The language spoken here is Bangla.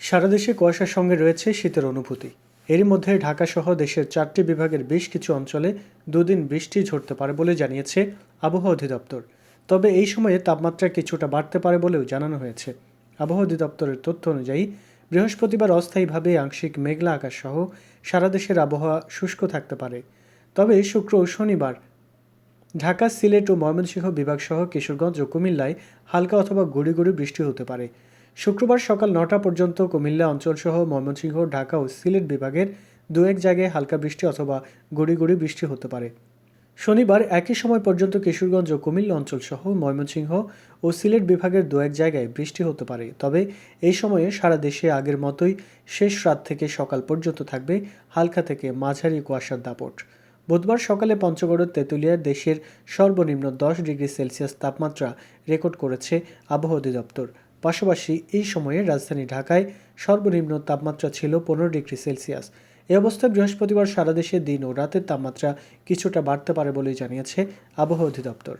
সারা দেশে কুয়াশার সঙ্গে রয়েছে শীতের অনুভূতি। এরই মধ্যে ঢাকাসহ দেশের চারটি বিভাগের বেশ কিছু অঞ্চলে দুদিন বৃষ্টি ঝরতে পারে বলে জানিয়েছে আবহাওয়া অধিদপ্তর। তবে এই সময়ে তাপমাত্রা কিছুটা বাড়তে পারে বলেও জানানো হয়েছে। আবহাওয়া অধিদপ্তরের তথ্য অনুযায়ী, বৃহস্পতিবার অস্থায়ীভাবে আংশিক মেঘলা আকাশ সহ সারা দেশের আবহাওয়া শুষ্ক থাকতে পারে। তবে শুক্র ও শনিবার ঢাকা, সিলেট ও ময়মনসিংহ বিভাগসহ কিশোরগঞ্জ ও কুমিল্লায় হালকা অথবা গুড়ি গুড়ি বৃষ্টি হতে পারে। শুক্রবার সকাল নটা পর্যন্ত কুমিল্লা অঞ্চলসহ ময়মনসিংহ, ঢাকা ও সিলেট বিভাগের দু এক জায়গায় হালকা বৃষ্টি অথবা গুড়ি গুড়ি বৃষ্টি হতে পারে। শনিবার একই সময় পর্যন্ত কিশোরগঞ্জ ও কুমিল্লা অঞ্চলসহ ময়মনসিংহ ও সিলেট বিভাগের দু এক জায়গায় বৃষ্টি হতে পারে। তবে এই সময়ে সারা দেশে আগের মতোই শেষ রাত থেকে সকাল পর্যন্ত থাকবে হালকা থেকে মাঝারি কুয়াশার দাপট। বুধবার সকালে পঞ্চগড়ের তেঁতুলিয়ায় দেশের সর্বনিম্ন দশ ডিগ্রি সেলসিয়াস তাপমাত্রা রেকর্ড করেছে আবহাওয়া অধিদপ্তর। পাশাপাশি এই সময়ে রাজধানী ঢাকায় সর্বনিম্ন তাপমাত্রা ছিল পনেরো ডিগ্রি সেলসিয়াস। এ অবস্থায় বৃহস্পতিবার সারা দেশে দিন ও রাতের তাপমাত্রা কিছুটা বাড়তে পারে বলেই জানিয়েছে আবহাওয়া অধিদপ্তর।